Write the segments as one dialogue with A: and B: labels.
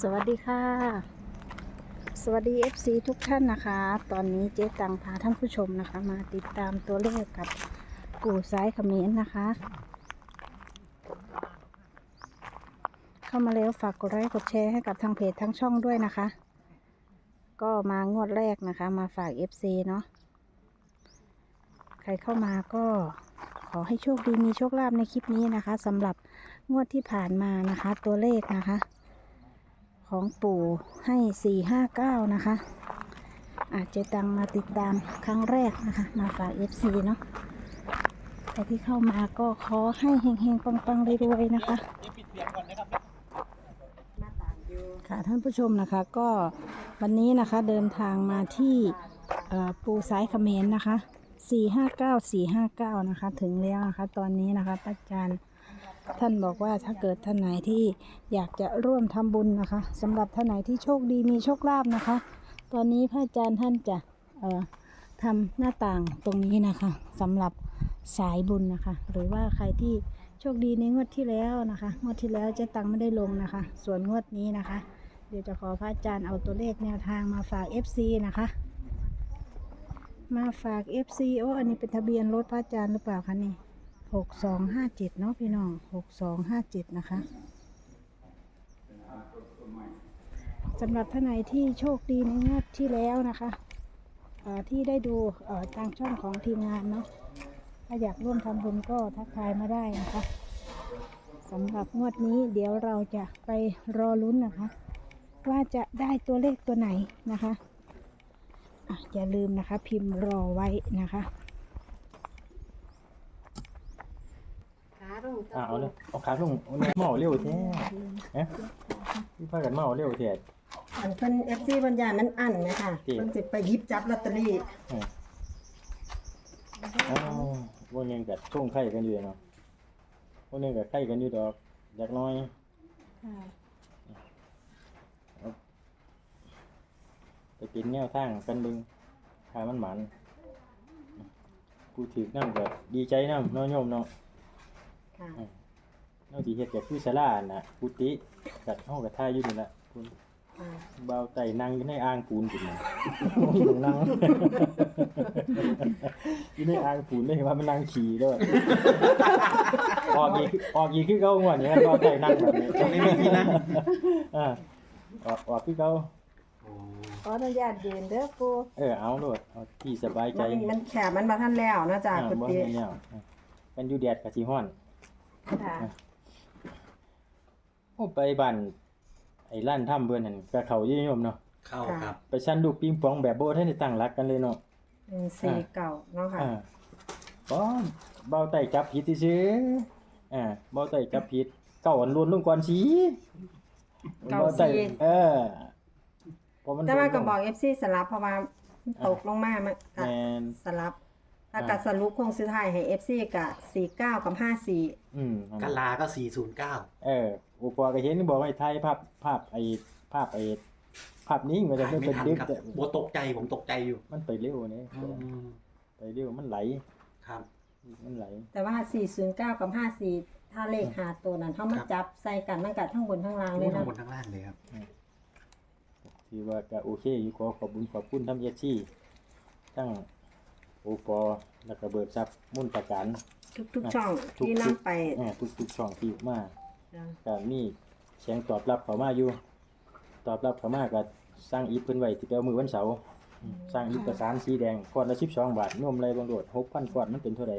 A: สวัสดีค่ะ สวัสดี FC ทุกท่านนะคะ ตอนนี้เจ๊ตังพาท่านผู้ชมนะคะ มาติดตามตัวเลขกับกู่ซ้ายเขมิ้นนะคะ เข้ามาแล้วฝากกดไลค์กดแชร์ให้กับทางเพจทั้งช่องด้วยนะคะ ก็มางวดแรกนะคะ มาฝาก FC เนาะใครเข้ามาก็ขอให้โชคดีมีโชคลาภในคลิปนี้นะคะสำหรับงวดที่ผ่านมานะคะ ตัวเลขนะคะ ของปู่ให้สี่ห้าเก้านะคะ อาจจะตังมาติดตามครั้งแรกนะคะ มาฝาก FC เนาะใครที่เข้ามาก็ขอให้เฮงๆปังๆรวยๆนะคะค่ะท่านผู้ชมนะคะก็วันนี้นะคะเดินทางมาที่ปูซ้ายเขมรนะคะ 459 459 นะคะ ถึงแล้วนะคะ ตอนนี้นะคะพระอาจารย์ ท่านบอกว่าถ้าเกิดท่านไหนที่อยากจะร่วมทำบุญนะคะสำหรับท่านไหนที่โชคดีมีโชคลาภนะคะ ตอนนี้พระอาจารย์ท่านจะเอ่อทำหน้าต่างตรงนี้นะคะสำหรับสายบุญนะคะ หรือว่าใครที่โชคดีในงวดที่แล้วนะคะงวดที่แล้วเจ๊ตังไม่ได้ลงนะคะ ส่วนงวดนี้นะคะ เดี๋ยวจะขอพระอาจารย์เอาตัวเลขแนวทางมาฝาก FC นะคะ มาฝาก FC โอ้อันนี้เป็นทะเบียนรถพระอาจารย์หรือเปล่าคะนี่ หกสองห้าเจ็ดเนาะพี่น้องหกสองห้าเจ็ดนะคะสำหรับท่านไหนที่โชคดีในงวดที่แล้วนะคะที่ได้ดูทางช่องของทีมงานเนาะถ้าอยากร่วมทำบุญก็ทักทายมาได้นะคะสำหรับงวดนี้เดี๋ยวเราจะไปรอลุ้นนะคะ ว่าจะได้ตัวเลขตัวไหนนะคะอะอย่าลืมนะคะพิมพ์รอไว้นะคะ
B: อ่าเอาเลยเอาขาลงเอาเลยเมาเร็วแท้เอ๊ะพี่พากันเมาเร็วแท้
C: อันเพิ่น FC บรรยายมันอั้นนะคะ
B: จริง
C: เพิ่นสิไปหยิบจับลอตเตอรี่
B: เอออ้าววันหนึงกับช่วงไข่กันอยู่เนาะวันหนึงกับไข่กันอยู่ดอกอยากน้อยไปกินแนวทางกันเบึงทามันหมันกูถือน้ำก็ดีใจน้ำน้อยโยมเนาะ
C: ค่ะ
B: เนาะที่เฮ็ดกับผู้ชราน่ะกุฏิกัดห้องกับท่าอยู่นี่ละคุณ
C: ค่ะ
B: เบาไต่นั่งอยู่ในอ่างปูนกินนะไม่ต้องนั่งอยู่ในอ่างปูนเลยว่ามันนั่งขี่ด้วยออกอีกออกอีกคือเขาหัวนี่มันเบาไต่นั่งแบบนี้
D: ไม่มีที่นั่ง
B: อ่าออกออกคือเขา
C: ขออนุญาตยืนเด้อปู
B: เออเอาโลดเอาที่สบายใจ
C: มันมันแคบมันบ่ทันแล้วเนาะจ้ะ
B: อ่า
C: กุ
B: บ่
C: ฏิ
B: ให้แนวอะกันอยู่แดดกับสีห้อน
C: ค่ะ
B: โอ้ไปบ้านไอ้ร้านถ้ำเบิ่นนั่นก็เขาอยู่โยมเนาะ
D: เข้าครับ
B: ไปชั้นลูกปิงปองแบบโบท่านได้ตั้งรักกันเลยเนาะ
C: เป็นสี่เก่าเนาะค่ะ
B: อ่าบ่เบาไต่จับผิดซื่อๆอ่าเบาไต่จับผิดเก่าอันล้วนลงก่อนสิ
C: เก่า
B: บไต่
C: สิ
B: เออเพราะมัน
C: แต่ว่าก็
B: ลง
C: บอก FC สลับเพราะว่ามันตกลงมามันก็
B: แม่น
C: สลับ แล้วก็สรุปคงสุดท้ายให้ FC กับ49 กับ 54
B: อืม
D: กะลาก็สี่ศูนย์เก้า
B: เอออุปกรณ์ก็เห็นบอกให้ถ่ายภาพภาพไอ้ภาพไอ้ภาพนี้มันจะ
D: ไม่
B: เป็น
D: ทัน
B: ดึก
D: ครับ
B: แต่
D: โบตกใจผมตกใจอยู่
B: มันไปเร็วนี่
D: อืม
B: ไปเร็วมันไหล
D: ครับ
B: มันไหล
C: แต่ว่า 409 กับ 54 ถ้าเลขหาตัวนั้นเฮามาจับใส่กันมันก็ทั้งบนทั้งล่างเล
D: รู้
C: ย
D: ทั้ง
C: เนาะ
D: บนทั้งล่างเลยครับ
B: ที่ว่าก็โอเคอยู่ขอขอบคุญขอบคุณทั้งเอชีทั้ง โอปอแล้วก็เบิกทรัพย์มุ่นประกัน
C: ทุกๆช่อง
B: ทุก
C: ที่นํไป
B: เอ่อทุกทุกช่องที่มา
C: จ้ะ
B: ก็มีเสียงตอบรับเข้ามาอยู่ ตอบรับเข้ามาก็สร้างอีฟเพิ่นไว้ที่ไปเอามือวันเสาร์อืมสร้างอีฟประสานสีแดงก้อนละ12บาทนมไรบางโดด6,000ก้อนมันเป็นเท่าไหร่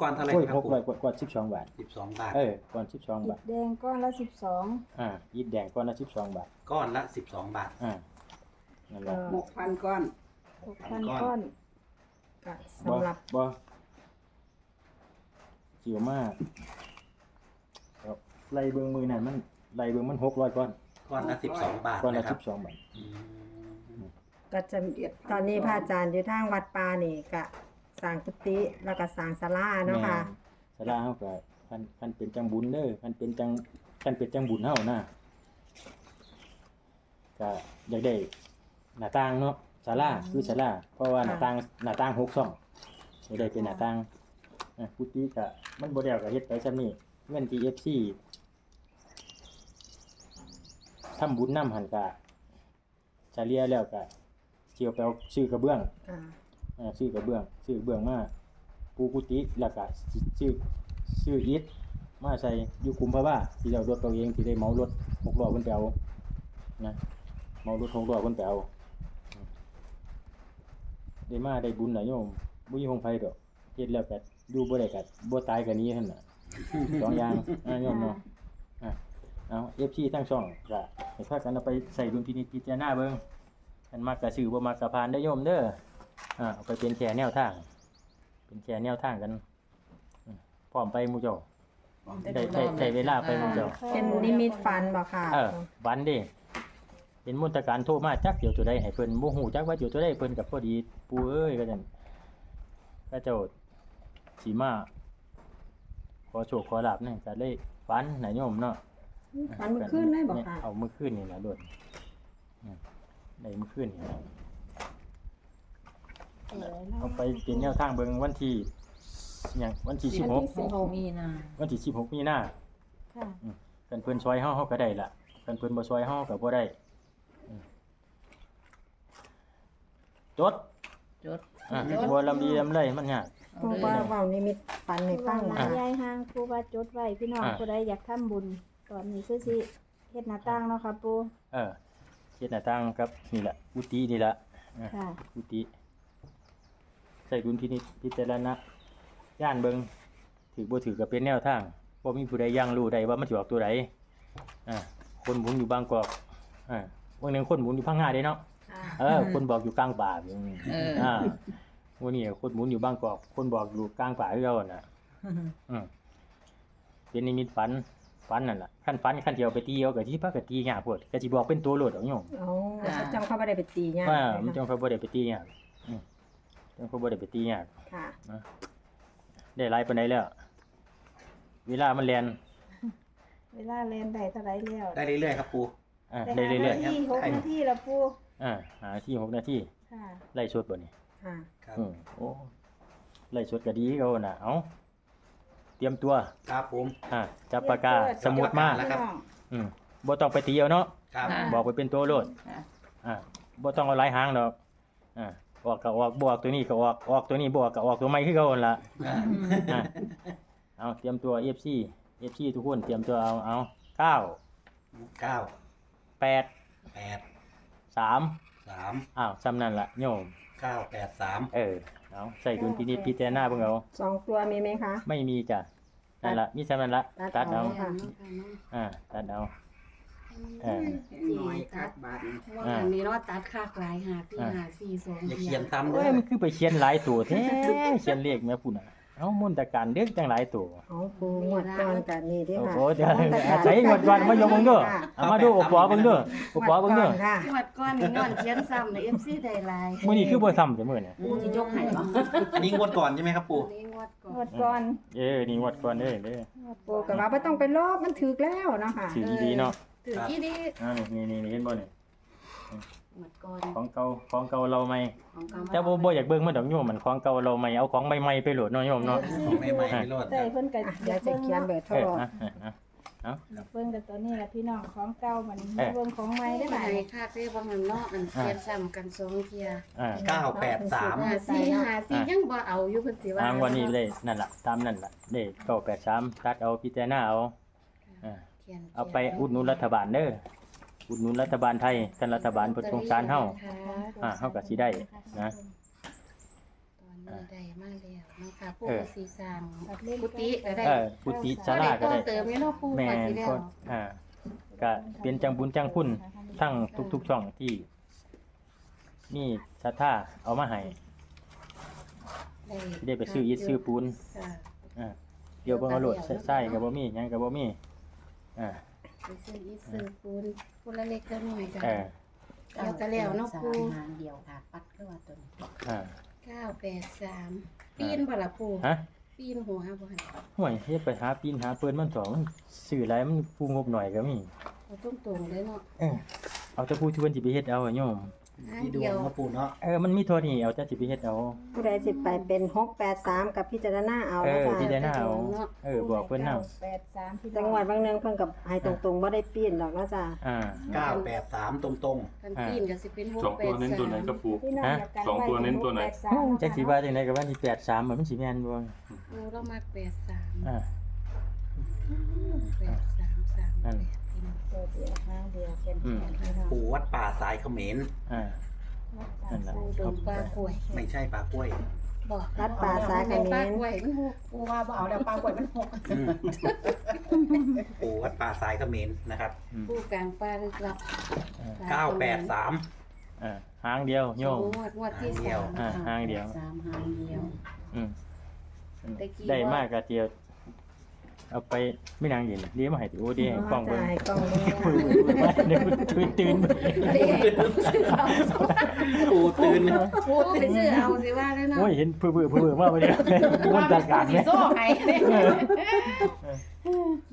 D: ก่อนเท่าไหร่
B: โอ้ย
D: ครับผม
B: 600กว่าก้อน12บาท
D: สิบสองบาท
B: เออก้อน12
A: อิ
B: บา
A: ฐ
B: ท
A: แดงก้อนละสิบสอง
B: อ่าอีฟแดงก้อนละ12บาท
D: ก้อนละสิบสองบาท
B: อ่านั่นแหละ
C: หกพันก้อน หกพันก้อน ก็
B: บ่
C: สำหรับ
B: บ่เจียวมากครับไล่เบิ่งมือนั่นมันไล่เบิ่งมัน600ก้อน
D: ก้อนละสิบสองบาท
B: ก้อนละ
D: นะครับ
B: 12บาท
D: อืม
C: ก็จะตอนนี้พระอาจารย์อยู่ทางวัดป่านี่ก็สร้างกุฏิแล้วก็สร้างศาลาเนาะค่ะ
B: แม่นสลาเฮาก็คันคันเป็นจังบุญเด้อคันเป็นจังคันเป็นจังบุญเฮานะก็อยากได้หน้าต่างเนาะ ศาลาคือศาลาเพราะว่าหน้าต่างหน้าต่างหกช่องอยากได้เป็นหน้าต่างอะกุฏิก็มันบ่แล้วก็เฮ็ดไปซำนี้เงินที่ FC ทำบุญนำหันกะเฉลี่ยแล้วก็เกี่ยวไปเอาซื้อกระเบื้อง
C: ค่ะ
B: อ่าซื้อกระเบื้องซื้อกระเบื้องมาปูกุฏิแล้วก็สิซื้อซื้ออิฐมาใส่อยู่คุมพระว่าที่เรารถตัวเองที่ได้เหมารถหกล้อเพิ่นไปเอานะเหมารถหกล้อเพิ่นไปเอาอืม ได้มาได้บุญน่ะโยมบ่มีหงไฟดอกเฮ็ดแล้วก็อยู่บ่ได้ก็บ่ตายก็หนี้หั่นน่ะสองอย่างอ่าโยมเนาะอะเอา FC ทั้งช่องก็ให้พากันเอาไปใส่ดุลพินิจพิจารณาเบิ่งอันมักก็ซื้อบ่มักก็ผ่านเด้อโยมเด้ออ่าเอาไปเป็นแค่แนวทาง เป็นแค่แนวทางกันอืมพร้อมไปหมู่เจ้าได้ได้ได้เวลาไปหมู่เจ้า
C: เป็นนิมิตฝันบ่ค่ะ
B: เออวันเด้เป็นมนตการโทรมาจักเดี๋ยวตัวใดให้เพิ่นบ่ฮู้จักว่าเดี๋ยวตัวใดเพิ่นก็พอดี ปู่เอ้ยก็จังก็เจ้าสิมา ขอโชคขอลาบนั่นก็เลยฝันน่ะโยมเนาะ
C: ฝันเมื่อคืนได้บ่ค่ะ
B: เอามื้อคืนนี่ล่ะโดดอืมได้มื้อคืนนี่ล่ะเอาไปเป็นแนวทางเบิ่งวันที่หยังวันที่
C: วันที่
B: 16
C: สิบหก
E: มีนา
B: วันที่16มีนา
A: ค่ะ
B: กันเพิ่นซอยเฮาเฮาก็ได้ล่ะกันเพิ่นบ่ซอยเฮาก็บ่ได้อืมจด
E: จด
B: อะบ่ลำดีลำไรมันยาก
C: ครูว่าเว้านิมิตฝันให้ฟัง
A: ว่า
C: ค่ะ
A: ยายห่างปูว่าจดไว้พี่น้อง
B: อะ
A: ผู้ใดอยากทำบุญตอนนี้คือสิเฮ็ดหน้าต่างเนาะค่ะปู
B: เออเฮ็ดหน้าต่างครับนี่ล่ะกุฏินี่ล่ะอะ
A: ค่ะ
B: กุฏิใส่ดุลพินิจพิจารณาย่านเบิ่งถือบ่ถือก็เป็นแนวทางบ่มีผู้ใดยังรู้ได้ว่ามันสิออกตัวใดอ่าคนหมุนอยู่บางกอกอ่าวันหนึงคนหมุนอยู่พังงาเด้เนาะ เออ คนบอกอยู่กลางป่าอยู่
E: เออ
B: อ่าวันนี้คนหมุนอยู่บางกอก คนบอกอยู่กลางป่าคือเก่าน่ะ อืมเป็นนิมิตฝันฝันนั่นล่ะขั้นฝันขั้นเดียวไปตีเอาก็สิพาก็ตียากโพดก็สิบอกเป็นตัวโลดเอาโยม
C: เอาเขาจำเขาบ่ได้ไปตีเนี่ย
B: ว่ามันจังเขาบ่ได้ไปตียากอืมจังเขาบ่ได้ไปตียาก
C: ค่ะ
B: ได้หลายปานใดแล้ว เวลามันแล่น
A: เวลาเล่นได้เท่าไรแล้ว
D: ได้เรื่อยๆครับปู
B: อ่า
A: ได้
B: ได้เรื่อย
A: หานาทีหกนาทีแล้วปู
B: ๆ อ่าหาที่หกนาที
A: ค่ะ
B: ไล่ชดบ่นี่
C: ค่ะ
D: ครับ
B: อืมโอ้ไล่ชดก็ดีคือเขาน่ะเอ้าเตรียมตัว
D: ครับผม
B: อ่าจับปากกาสมุดมา
D: แล้วครับ
B: อืมบ่ต้องไปตีเอาเนาะ
D: ครับ
E: ค่ะ
B: บอกไปเป็นตัวโลด
E: ค่ะ
B: อ่าบ่ต้องเอาหลายหางดอกอ่าออกก็ออกบวกตัวนี้ก็ออกออกตัวนี้บวกก็ออกตัวใหม่คือเก่าหั่นล่ะ
D: อ่า
B: อ่าเอาเตรียมตัว FC FC ทุกคนเตรียมตัวเอาเอาเก้า
D: เก้า
B: แปด
D: แปด
B: สาม
D: สาม
B: อ้าวซ้ำนั่นล่ะโยม
D: เก้าแปดสาม
B: เออเอาใส่ดุลพินิจพิจารณาเบิ่งเอา
C: สองตัวมีไหมคะ
B: ไม่มีจ้ะนั่นล่ะมีซ้ำนั่นล่ะ
C: ตั
B: ตั
C: ด
B: ด
C: เอา
B: เอา
C: ค่ะ
B: อ่าตัดเอาเออ
E: น้อยคัดบาทว่าอันนี้เนาะตัดคากหลายหาที่หาสี่สอง
D: อย่า
E: เที
D: เขียนซ้ำ
B: โอ้
D: ด้วยย
B: มันคือไปเขียนหลายตัวแท้เขียนเลขแม่พุ่นน่ะ เอ้ามนตการเด็กจังหลายตัว
C: เอาปูงวดก่อนกันนี่เดิ
B: โอ้
C: ค่ะ
B: โหเดี๋ยวอาศัยงวดก่อนมายกเบิ่งเด้อเอามาดูอุปอเบิ่งเด้ออุปอเบิ่งเด้อ
C: ค่ะ
E: งวดก้อนนี่นอนเขียนซ้ำในเอฟซีได้หลาย
B: มื้อนี้คือบ่ซ้ำจังมื้อเนี่ย
E: ปูจะยกให้บ่
D: อันนี้งวดก่อนใช่ไหมครับปู
E: นี่งวดก่อน
C: งวดก่อน
B: เอ้นี่งวดก่อนเด้อเด้อ
C: ปูก็ว่าบ่ต้องไปลบมันถึกแล้วเนาะค่ะ
B: ถือดีๆเนาะ
E: ถือที่ดี
B: อ่านี่นี่นี่เห็นบ่นี่
E: งวดก่อน
B: ของเก่าของเก่าเราใหม่
E: ของเก่า
B: แต่บ่บ่อยากเบิ่งมันดอกโยมมันของเก่าเราใหม่เอาของใหม่ๆไปโหลดเนาะโยมเนาะ
D: ของใหม่ๆไม่รอด
A: ได้เพิ่นก็
C: อะเดี๋ยวจะเขียนเบอร์โทร
B: เออนะนะนะ
A: เพิ่นก็ตัวนี้แหละพี่น้องของเก่ามัน
B: เออ
A: เบิ่งของใหม่ได้
E: ได้
A: ไหม
E: ไหมค่าซื้อบางมันเนาะอันเขียนซ้ำกันสองเทีย
B: อ่า
D: เก้าแปดสาม
E: หาสี่หาสี่ยังบ่เอาอยู่เพิ่นสิว่า
B: อ่างวันนี้ได้นั่นล่ะตามนั่นล่ะได้983ตัดเอาพิจารณาเอาอ่า
E: ขียน
B: เอาไปอุดหนุนรัฐบาลเด้อ อุดหนุนรัฐบาลไทยกันรัฐบาลเพิ่นสงสารเฮา อ่าเฮาก็สิได้นะ
E: ตอนนี้ได้มาแล้วนะคะผู้
B: เออ
E: สีสร้างกุฏิก็ได้
B: เออกุฏิศาลาก็ได้
E: เติมนี่เนาะปู
B: แม่
E: ไป
B: น
E: ที่แล้
B: ก็
E: ว
B: อ่า ก็เป็นจังบุญจังคุณทั้งทุกๆช่องที่นี่ศรัทธาเอามาให้ได้ไปซื้ออิฐซื้อปูน
E: ค่ะ
B: อ่าเดี๋ยวเบิ่งเอาโลดใส่ก็บ่มีหยังก็บ่มีอ่า
E: ไปซื้ออิฐซื้อปูนปูนละเล็กละน้อยจ้ะ
B: เออ
E: เดี๋ยวจะแล้วเนาะปู
F: หางเดียวค่ะปัดก็ว่าตัวนี้
B: อ่า
E: เก้าแปดสามปีนบ่ล่ะปู
B: ฮะ
E: ปีนหัวบ่หั่น
B: ห่วยเฮ็ดไปหาปีนหาเปิ้นมันสองมันซื้อหลายมันผู้งบหน่อยก็มี
E: เอาตรงๆเลยเนาะ
B: เออเอาแต่ผู้ที่เพิ่นสิไปเฮ็ดเอาอะโยม
D: ที่ดวงครับปู่เนาะ
B: เออมันมีเท่านี้เอาแต่สิไปเฮ็ดเอา
C: ผู้ใดสิไปเป็นหกแปดสามกับพิจารณาเอา
B: เอ
C: นะ
B: อ
C: จ๊ะ
B: พิจารณาเอาเออบอกเพิ่นนำ
A: แปดสามพี่น้
C: จั
A: อง
C: หวัดบางเนืองเพิ่นกับให้ตรงๆบ่ได้ปีนดอกนะจ๊ะ
B: อ่า
D: เก้าแปดสามตรง
E: กันปีนก็สิเป็นหก
G: สอง
E: แป
G: ตัว
E: ด
G: เน้น
E: สา
G: ตัวไหน
E: ม
G: ครับปู
A: พี่น้อง
B: ฮะ
A: อยากกัน
G: สองตัวเน้นตัวไหน
A: แปดสาม
B: จักสิว่าจังไดก็ว่าสิ83มันสิแม่นบ่
E: โอ้เรามาแปดสาม
B: อ่า
E: แปดสามสาม
B: นั่น
E: แปดพี่น้อง
A: ตัวเดียวข้างเดียวเป็น
B: อืม
A: แขนพี่น้อง
D: ๆปู่วัดป่าสายเขมร
B: อ่านั่นล่ะ
E: ปูดงปลากล้วย
D: ไม่ใช่ป่ากล้วย
E: บอก
C: รัดป่าสายเขม
E: ปลารกล้วยมันหก
F: กูว่าบ่เอาแล้วปลากล้วยมันหก
D: อืมปู่วัดป่าสายเขมรนะครับ
E: ปูกลางปลาลึกลับ
D: เก้าแปดสาม
B: อ่าหางเดียวโยม
E: งวดงวดที่
D: หางเดี
E: สา
D: ยว
E: ม
B: อ่าหางเดียว
F: สามหางเดียว
B: อืม
E: ตะกี้
B: ได้
E: ว่า
B: มากก็เดียว เอาไปไม่นางเห็นเลี้ยงมาให้ติโอเดียกล้องเบิ่ง
C: จ่ายกล้องเบิ่ง
B: ปื้อๆเดี๋ยวตื่นตื่น
E: เด็ก
D: ปู่ตื่น
E: ปูไปซื้อเอาสิว่าแล้วเนาะ
B: โอ้ยเห็นปื้อๆปื้อๆมาบ่เนี่ยมันจัดการ
F: สิ
B: เนี่ย
F: โซ่ให้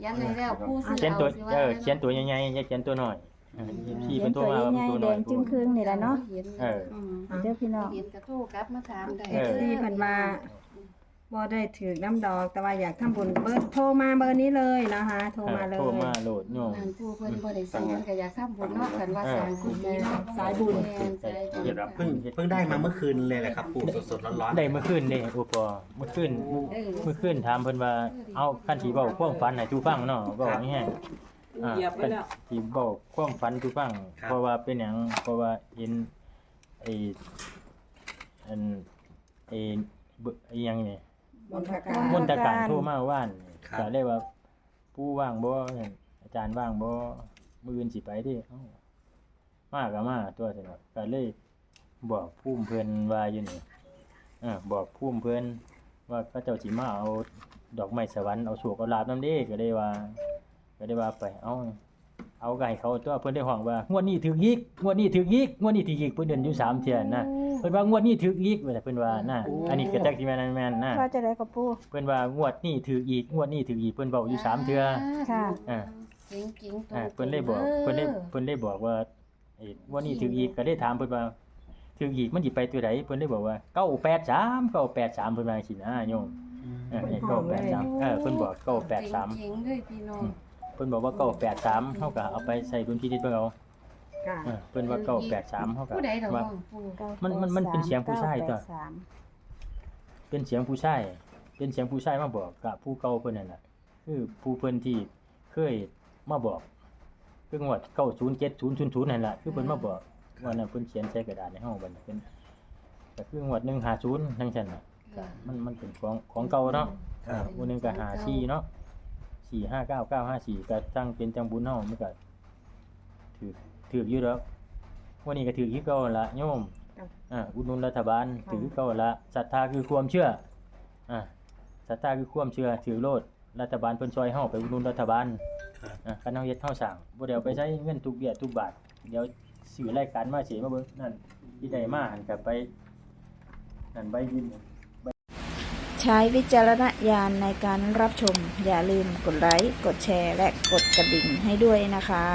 E: ยันเลยแล้วปูซื้อ
B: เขียน
E: เอา
B: ตัว
E: สิว่า
B: เออ
E: แล้ว
B: เขียนตัวใหญ่ๆอย่าเขียนตัวน้อยเออพี่
A: เห็
B: เป็นน
A: ตั
B: ตัววมา
A: ใหญ่
B: เป็นตัว
A: ๆแด
B: น้อย
A: งจึงครึ่งนี่แหละเนาะ
E: เห็น
B: เออ
E: ม
A: เด้อพี่น้อง
E: เห็นกระทู้กลับมาถามได้
B: เออ
C: ที่เพิ่นว่า บ่ได้ถือน้ำดอก แต่ว่าอยากทำบุญเบอร์โทรมาเบอร์นี้เลยนะคะ โทรมาเลย
B: โทรมาโหลดโยม
E: นั่นปูเพิ่นบ่ได้ซื้อมันก็อยากทำบุญเนาะกันว่าสร้างกุฏิเนาะ
C: สายบุญ
E: แม่นสายบุญ
D: เพิ่งเพิ่งได้มาเมื่อคืนเลยแหละครับปู่สดๆร้อนๆ
B: ได้เมื่อคืนเด้โอปอเมื่อคืน
E: เออ
B: เมื่อคืนถามเพิ่นว่าเอาคันสิเว้าความฝันให้ทูฟังเนาะเว้าแห้งอ่าคันสิเว้าความฝันทูฟัง เพราะว่าเป็นหยังเพราะว่าเห็นไอ้อันไอ้เบไอ้หยังนี่
C: มนทการ
B: มนตการโทรมาว่าน
D: ครับ
B: ก็เลยว่า ผู้ว่างบ่นั่นอาจารย์ว่างบ่มื้ออื่นสิไปเด้เอ้ามาก็มาตัวซั่นน่ะก็เลยบอกภูมิเพิ่นว่าอยู่นี่เออบอกภูมิเพิ่นว่าเขาเจ้าสิมาเอาดอกไม้สวรรค์เอาโชคเอาลาบนำเด้ก็เลยว่า ก็ได้ว่าไปเอาเอาก็ให้เขาตัวเพิ่นได้ห้องว่างวดนี้ถึกอีกงวดนี้ถึกอีกงวดนี้ถึกอีกเพิ่นเดินอยู่สามเที่ยนะเพิ่นว่างวดนี้ถึกอีกว่าแต่เพิ่นว่านะอันนี้ก็จักสิแม่นแม่นนะ
A: ว่าจะได้กับปู
B: เพิ่นว่างวดนี้ถืออีกงวดนี้ถืออีกเพิ่นเว้าอยู่สามเทื่อ
A: ค่ะ
B: อ่า
E: เก่งจริงตัว
B: อ่าเพิ่นได้บอกเพิ่นได้เพิ่นได้บอกว่าไอ้งวดนี้ถืออีกก็ได้ถามเพิ่นว่าถืออีกมันสิไปตัวใดเพิ่นได้บอกว่า983 983เพิ่นว่าจังซี่นะโยมเออนี่983เออเพิ่นบอก
E: เก่ง
B: 983
E: จริงเลยพี่น้อง
B: เพิ่นบอกว่า983เฮาก็เอาไปใส่ดุลพินิจเบิ่งเอา
C: ค่ะ
B: เออเพิ่นว่า983เฮาก็
E: ผู้ใดดอก
B: ว่า
E: น้องปู
B: มันมันมันเป็นเสียงผู้ชายตัว
A: เก้แปดสาม
B: เป็นเสียงผู้ชายเป็นเสียงผู้ชายมาบอกกับผู้เก่าเพิ่นนั่นน่ะคือผู้เพิ่นที่เคยมาบอกคืองวด90700นั่นล่ะคือเพิ่นมาบอกว่านั้นเพิ่นเขียนใส่กระดาษในห้องบัดนี้เป็นก็คืองวด150จังซั่นน่ะก็มันมันเป็นของของเก่าเนาะ
D: ครับ
B: อ่าผู้หนึงก็54เนาะ459954ก็จังเป็นจังบุญเฮามันก็ถือ ถืออยู่ดอกวันนี้ก็ถือคือเก่าหั่นล่ะโยม
C: ครับ
B: อ่าอุดหนุนรัฐบาลถือคือเก่าหั่นละศรัทธาคือความเชื่ออ่าศรัทธาคือความเชื่อ ถือโลดรัฐบาลเพิ่นช่วยเฮาไปอุดหนุนรัฐบาล
D: ครับ
B: อ่าคันเฮาเฮ็ดเฮาสร้างบ่ได้เอาไปใช้เงินทุกเบี้ยทุกบาทเดี๋ยวซื้อรายการมาเสียมาเบิ่งนั่นที่ได้มาหันกลับไปนั่นใบดิน
A: ใช้วิจารณญาณในการรับชม อย่าลืมกดไลค์ กดแชร์ และกดกระดิ่งให้ด้วยนะคะ